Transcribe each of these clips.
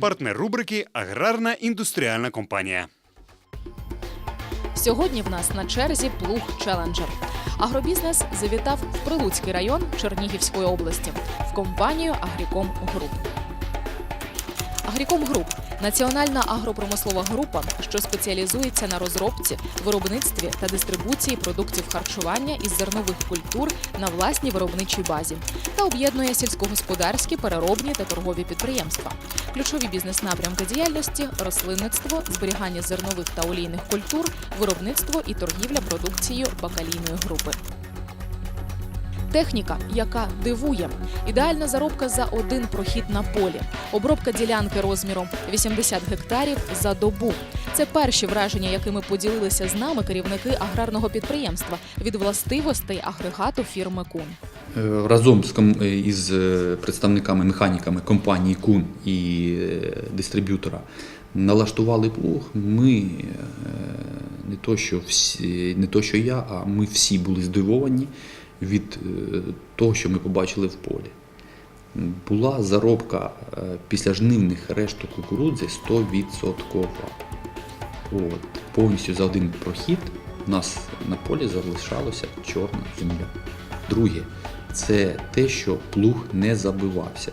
Партнер рубрики Аграрна індустріальна компанія. Сьогодні в нас на черзі плуг Челенджер. Агробізнес завітав в Прилуцький район Чернігівської області в компанію Агріком Груп. Агріком Груп національна агропромислова група, що спеціалізується на розробці, виробництві та дистрибуції продуктів харчування із зернових культур на власній виробничій базі та об'єднує сільськогосподарські, переробні та торгові підприємства. Ключові бізнес-напрямки діяльності рослинництво, зберігання зернових та олійних культур, виробництво і торгівля продукцією бакалійної групи. Техніка, яка дивує, ідеальна заробка за один прохід на полі, обробка ділянки розміром 80 гектарів за добу. Це перші враження, якими поділилися з нами керівники аграрного підприємства від властивостей агрегату фірми Кун. Е, Разом з ком- е, із е, представниками механіками компанії Кун і дистриб'ютора налаштували плуг. Ми не то, що всі, не то, що я, а ми всі були здивовані від е, того, що ми побачили в полі. Була заробка е, після жнивних решту кукурудзи 100%. От, повністю за один прохід у нас на полі залишалося чорна земля. Друге, це те, що плуг не забивався.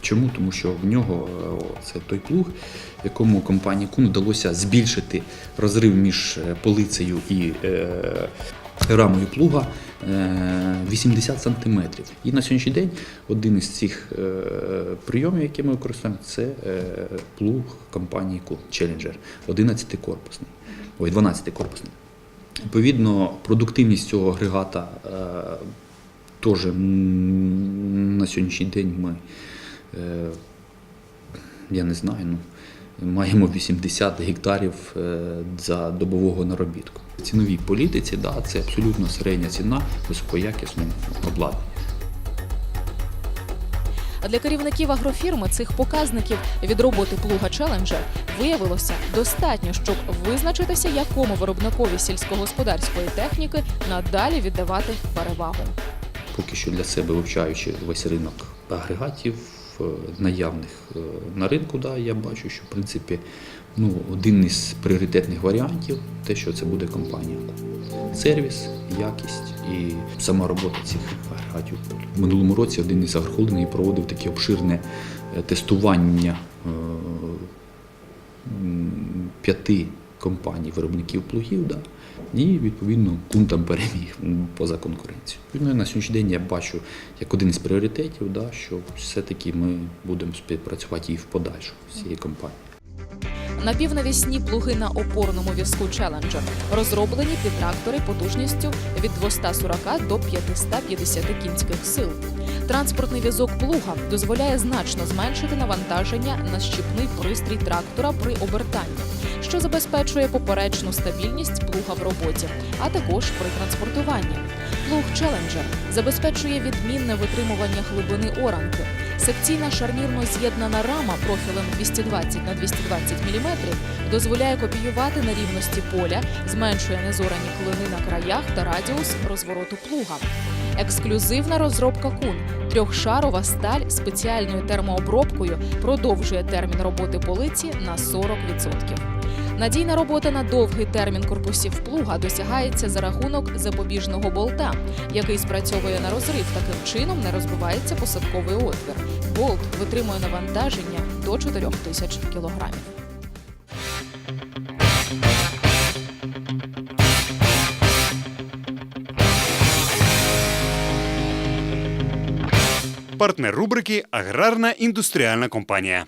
Чому? Тому що в нього е, це той плуг, якому компанії Кун вдалося збільшити розрив між полицею і е, рамою плуга 80 см. І на сьогоднішній день один із цих е, прийомів, які ми використовуємо, це е, плуг компанії Кун Challenger 11 корпусний, ой, 12 корпусний. Відповідно, продуктивність цього агрегата е, теж на сьогоднішній день ми, я не знаю, ну, маємо 80 гектарів е, за добового наробітку. В ціновій політиці да, це абсолютно середня ціна високоякісного обладнання. А для керівників агрофірми цих показників від роботи плуга Челенджер виявилося достатньо, щоб визначитися, якому виробникові сільськогосподарської техніки надалі віддавати перевагу. поки що для себе вивчаючи весь ринок агрегатів наявних е, на ринку, да, я бачу, що в принципі ну, один із пріоритетних варіантів те, що це буде компанія. Сервіс, якість і сама робота цих агрегатів. В минулому році один із агрохолдингів проводив таке обширне е, тестування е, п'яти компаній виробників плугів. Да, і відповідно кун там переміг поза конкуренцією. Ну, на сьогоднішній день я бачу як один із пріоритетів, да, що все-таки ми будемо співпрацювати і в подальшому з цією компанією. Напівнавісні плуги на опорному візку Challenger розроблені під трактори потужністю від 240 до 550 кінських сил. Транспортний візок плуга дозволяє значно зменшити навантаження на щіпний пристрій трактора при обертанні, що забезпечує поперечну стабільність плуга в роботі, а також при транспортуванні. Плуг Challenger забезпечує відмінне витримування глибини оранки. Секційна шарнірно з'єднана рама профілем 220 на 220 мм дозволяє копіювати на рівності поля, зменшує незорані клини на краях та радіус розвороту плуга. Ексклюзивна розробка кун. Трьохшарова сталь спеціальною термообробкою продовжує термін роботи полиці на 40%. Надійна робота на довгий термін корпусів плуга досягається за рахунок запобіжного болта, який спрацьовує на розрив. Таким чином не розбивається посадковий отвір. Болт витримує навантаження до 4 тисяч кілограмів. Партнер рубрики Аграрна індустріальна компанія.